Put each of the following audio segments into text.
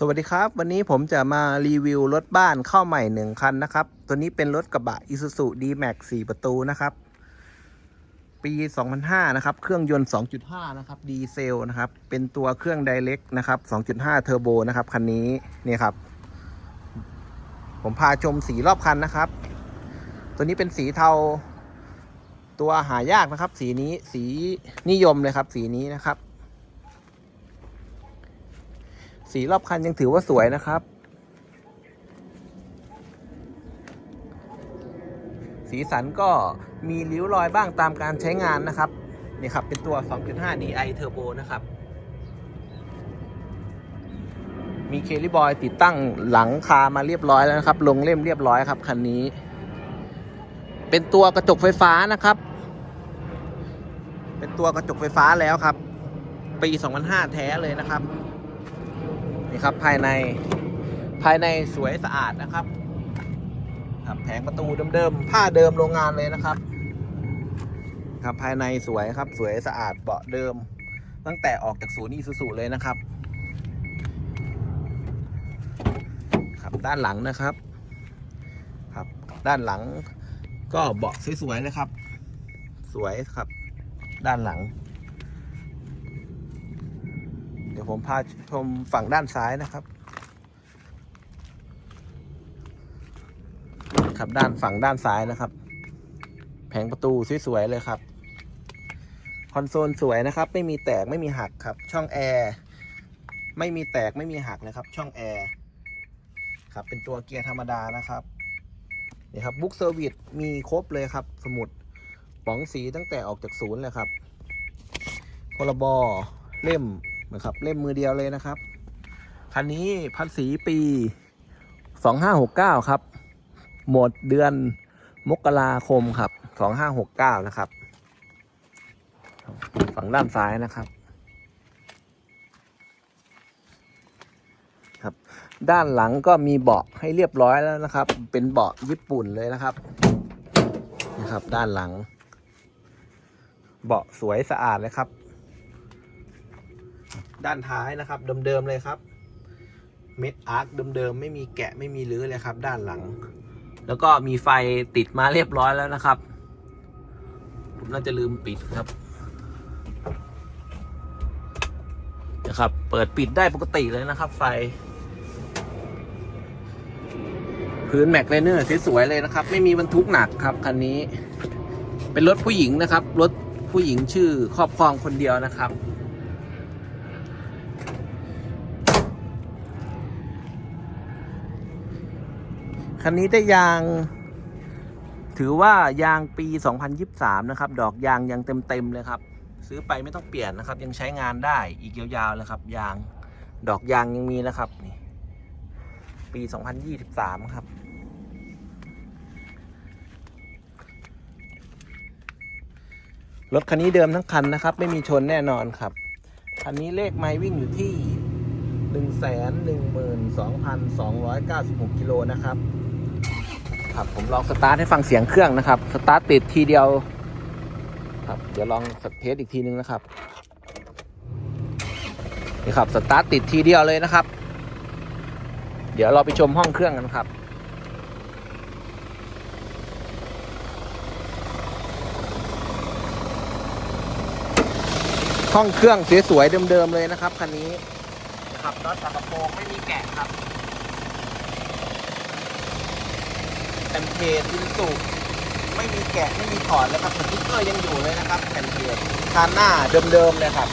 สวัสดีครับ วันนี้ผมจะมารีวิวรถบ้านเข้าใหม่หนึ่งคันนะครับ ตัวนี้เป็นรถกระบะ Isuzu D-Max 4 ประตูนะครับ ปี 2005 นะครับ เครื่องยนต์ 2.5 นะครับ ดีเซลนะครับ เป็นตัวเครื่อง Direct นะครับ 2.5 เทอร์โบนะครับ คันนี้นี่ครับ ผมพาชมสีรอบคันนะครับ ตัวนี้เป็นสีเทา ตัวหายากนะครับ สีนี้สีนิยมเลยครับ สีนี้นะครับ สีรอบคันยังถือว่าสวยนะครับ สีสันก็มีริ้วรอยบ้างตามการใช้งานนะครับนี่ครับ เป็นตัว 2.5 DI Turbo นะครับ มีเคลิบอยติดตั้งหลังคามาเรียบร้อยแล้วนะครับ ลงเล่มเรียบร้อยครับคันนี้ เป็นตัวกระจกไฟฟ้านะครับ เป็นตัวกระจกไฟฟ้าแล้วครับ ปี 2005 แท้เลยนะครับ นี่ครับภายในภายในสวยสะอาดนะครับครับแผงประตูเดิมๆผ้าเดิมโรงงานเลยนะครับ ครับภายในสวยครับ สวยสะอาดเบาะเดิม ตั้งแต่ออกจากศูนย์อีซูซูเลยนะครับ ครับด้านหลังนะครับ ครับด้านหลังก็เบาะสวยๆเลยครับ สวยครับ ด้านหลัง ดี๋ยวผมพาชมฝั่งด้านซ้ายนะครับ ครับด้านฝั่งด้านซ้ายนะครับ แผงประตูสวยๆเลยครับ คอนโซลสวยนะครับ ไม่มีแตกไม่มีหักครับ ช่องแอร์ไม่มีแตกไม่มีหักนะครับ ช่องแอร์ครับเป็นตัวเกียร์ธรรมดานะครับนี่ครับบุ๊กเซอร์วิสมีครบเลยครับ สมุดป๋องสีตั้งแต่ออกจากศูนย์เลยครับพรบเล่ม นะครับ เล่มมือเดียวเลยนะครับ คันนี้ภาษีปี 2569 ครับ หมดเดือนมกราคมครับ 2569 นะครับ ฝั่งด้านซ้ายนะครับครับ ด้านหลังก็มีเบาะให้เรียบร้อยแล้วนะครับ เป็นเบาะญี่ปุ่นเลยนะครับนะครับ ด้านหลัง เบาะสวยสะอาดเลยครับ ด้านท้ายนะครับ เดิมๆเลยครับ เม็ดอาร์คเดิมๆไม่มีแกะไม่มีรื้อเลยครับ ด้านหลัง แล้วก็มีไฟติดมาเรียบร้อยแล้วนะครับผมน่าจะลืมปิดครับนะครับ เปิดปิดได้ปกติเลยนะครับ ไฟ พื้นแม็กไลเนอร์สวยๆเลยนะครับ ไม่มีบรรทุกหนักครับคันนี้ เป็นรถผู้หญิงนะครับ รถผู้หญิงชื่อครอบครองคนเดียวนะครับ คันนี้ได้ยาง ถือว่ายางปี 2023 นะครับ ดอกยางยังเต็มๆเลยครับ ซื้อไปไม่ต้องเปลี่ยนนะครับ ยังใช้งานได้อีกยาวๆเลยครับ ยางดอกยางยังมีนะครับนี่ปี 2023 ครับรถคันนี้เดิมทั้งคันนะครับ ไม่มีชนแน่นอนครับ คันนี้เลขไมล์วิ่งอยู่ที่ 112,296 กิโลนะครับ ครับผมลองสตาร์ทให้ฟังเสียงเครื่องนะครับ สตาร์ทติดทีเดียวครับเดี๋ยวลองสเทสอีกทีนึงนะครับนี่ครับสตาร์ทติดทีเดียวเลยนะครับ เดี๋ยวเราไปชมห้องเครื่องกันครับห้องเครื่องสวยๆเดิมๆเลยนะครับคันนี้นะครับน็อตฝากระโปรงไม่มีแกะครับแผ่นเพจอินสุไม่มีแกะไม่มีถอดเลยครับสติ๊กเกอร์ยังอยู่เลยนะครับแผ่นเพจคานหน้าเดิมๆเลยครับ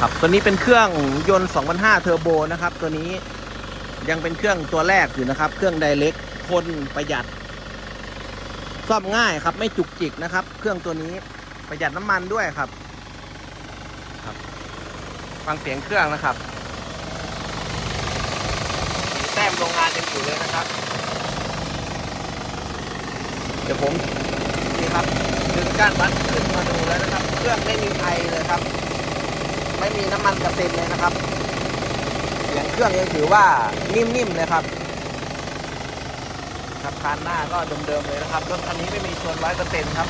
ครับตัวนี้เป็นเครื่องยนต์ 2005 เทอร์โบนะครับ ตัวนี้ยังเป็นเครื่องตัวแรกอยู่นะครับ เครื่องไดเล็กทนประหยัด ซ่อมง่ายครับ ไม่จุกจิกนะครับ เครื่องตัวนี้ประหยัดน้ำมันด้วยครับครับ ฟังเสียงเครื่องนะครับแต้มโรงงานยังอยู่เลยนะครับ เดี๋ยวผมนี่ครับดึงก้านวัดขึ้นมาดูแล้วนะครับ เครื่องไม่มีไอเลยครับ ไม่มีน้ำมันกระเซ็นเลยนะครับเสียงเครื่องรื่องยังถือว่านิ่มๆเลยครับ ครับคานหน้าก็เดิมๆเลยนะครับรถคันนี้ไม่มีชนร้อยเปอร์เซ็นต์ครับ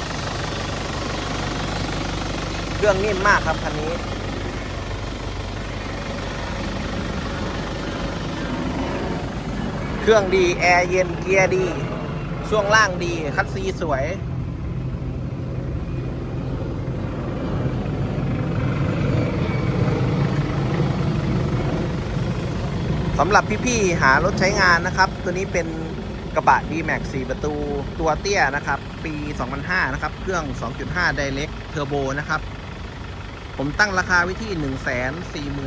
เครื่องนิ่มมากครับคันนี้เครื่องดี แอร์เย็น เกียร์ดี ช่วงล่างดี คัดซีสวย สำหรับพี่ ๆ หารถใช้งานนะครับ ตัวนี้เป็น กระบะ D-Max 4 ประตูตัวเตี้ยนะครับ ปี 2005 นะครับ เครื่อง 2.5 Direct Turbo นะครับ ผมตั้งราคาไว้ที่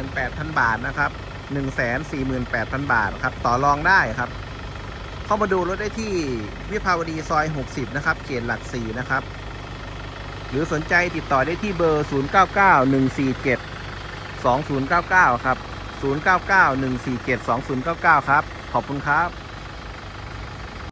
148,000 บาทนะครับ 148,000 บาทครับ ต่อรองได้ครับ เข้ามาดูรถได้ที่วิภาวดีซอย 60 นะครับ เขตหลัก 4 นะครับ หรือสนใจติดต่อได้ที่เบอร์ 099147 2099 ครับ 0991472099 ครับ ขอบคุณครับ